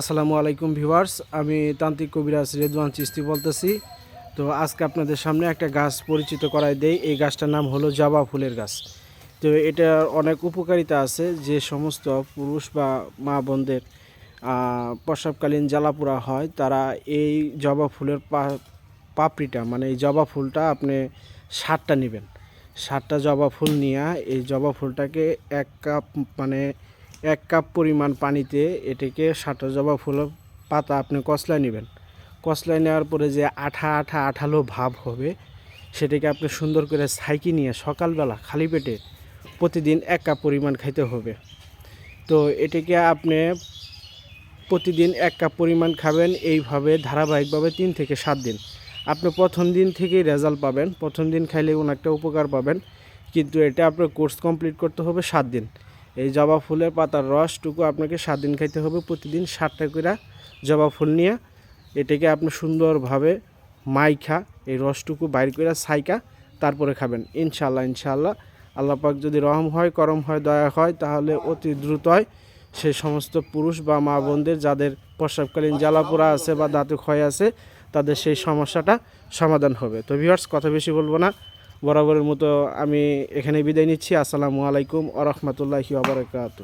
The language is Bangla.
আসসালামু আলাইকুম ভিউয়ার্স, আমি তান্ত্রিক কবিরাজ রেদওয়ান চিস্তি বলতেছি। তো আজকে আপনাদের সামনে একটা গাছ পরিচিত করাই দেই। এই গাছটার নাম হলো জবা ফুলের গাছ। তো এটার অনেক উপকারিতা আছে, যে সমস্ত পুরুষ বা মা বোনদের প্রসবকালীন জ্বালাপোড়া হয়, তারা এই জবা ফুলের পাপড়িটা মানে এই জবা ফুলটা আপনি সাতটা নেবেন। সাতটা জবা ফুল নিয়ে এই জবা ফুলটাকে এক কাপ মানে এক কাপ পরিমাণ পানিতে এটাকে সাতটা জবা ফুলের পাতা আপনি কসলায় নেবেন। কসলায় নেওয়ার পরে যে আঠা আঠা আঠালো ভাব হবে, সেটাকে আপনি সুন্দর করে ছাইকি নিয়ে সকালবেলা খালি পেটে প্রতিদিন এক কাপ পরিমাণ খাইতে হবে। তো এটাকে আপনি প্রতিদিন এক কাপ পরিমাণ খাবেন, এইভাবে ধারাবাহিকভাবে তিন থেকে সাত দিন। আপনি প্রথম দিন থেকেই রেজাল্ট পাবেন, প্রথম দিন খাইলে অনেকটা উপকার পাবেন, কিন্তু এটা আপনার কোর্স কমপ্লিট করতে হবে সাত দিন। এই জবা ফুলের পাতার রসটুকু আপনাকে সাত দিন খাইতে হবে, প্রতিদিন সাতটা করে জবা ফুল নিয়ে। এটাকে আপনি সুন্দরভাবে মাইখা এই রসটুকু বাইর করে সাইকা তারপরে খাবেন। ইনশাল্লাহ ইনশাল্লাহ আল্লাহ পাক যদি রহম হয়, করম হয়, দয়া হয়, তাহলে অতি দ্রুত হয় সেই সমস্ত পুরুষ বা মা বোনদের যাদের প্রসবকালীন জ্বালাপোড়া আছে বা দাঁতে ক্ষয় আছে, তাদের সেই সমস্যাটা সমাধান হবে। তো ভিউয়ার্স কথা বেশি বলব না। বরাবরের মতো আমি এখানে বিদায় নিচ্ছি। আসসালামু আলাইকুম আ রহমতুল্লাহি আবরকাত